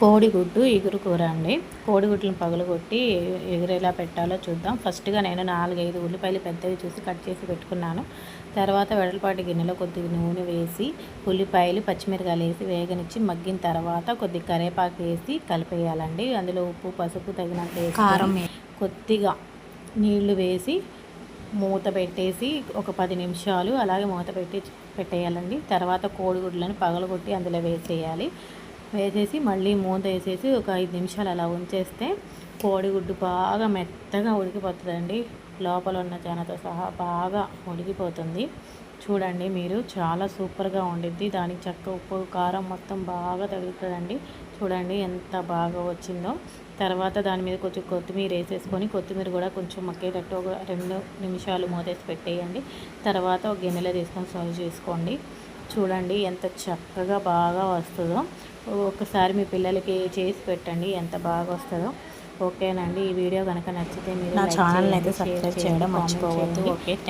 కోడిగుడ్డు ఎగురు కూర అండి. కోడిగుడ్లను పగలగొట్టి ఎగురు ఎలా పెట్టాలో చూద్దాం. ఫస్ట్గా నేను నాలుగైదు ఉల్లిపాయలు పెద్దవి చూసి కట్ చేసి పెట్టుకున్నాను. తర్వాత వెడల్పాటి గిన్నెలో కొద్దిగా నూనె వేసి ఉల్లిపాయలు పచ్చిమిరకాయలు వేసి వేగనిచ్చి మగ్గిన తర్వాత కొద్దిగా కరివేపాకు వేసి కలిపేయాలండి. అందులో ఉప్పు పసుపు తగినంత వేసి కారం కొద్దిగా నీళ్ళు వేసి మూత పెట్టేసి ఒక పది నిమిషాలు అలాగే మూత పెట్టి పెట్టేయాలండి. తర్వాత కోడిగుడ్లను పగలగొట్టి అందులో వేసేయాలి. వేసేసి మళ్ళీ మూత వేసేసి ఒక ఐదు నిమిషాలు అలా ఉంచేస్తే కోడిగుడ్డు బాగా మెత్తగా ఉడికిపోతుందండి. లోపల ఉన్న జనతో సహా బాగా ఉడికిపోతుంది. చూడండి మీరు చాలా సూపర్గా ఉండిద్ది. దానికి చక్క ఉప్పు కారం మొత్తం బాగా తగులుతుందండి. చూడండి ఎంత బాగా వచ్చిందో. తర్వాత దాని మీద కొంచెం కొత్తిమీర వేసేసుకొని కొత్తిమీర కూడా కొంచెం మక్కేటట్టు ఒక రెండు నిమిషాలు మూతేసి పెట్టేయండి. తర్వాత ఒక గిన్నెలో తీసుకొని సర్వ్ చేసుకోండి. చూడండి ఎంత చక్కగా బాగా వస్తుందో. ఒకసారి మీ పిల్లలకి చేసి పెట్టండి ఎంత బాగా వస్తుందో. ఓకేనండి ఈ వీడియో కనుక నచ్చితే మీరు నా చేయండి, అయితే సబ్స్క్రైబ్ చేయండి, మర్చిపోవద్దు. Okay thank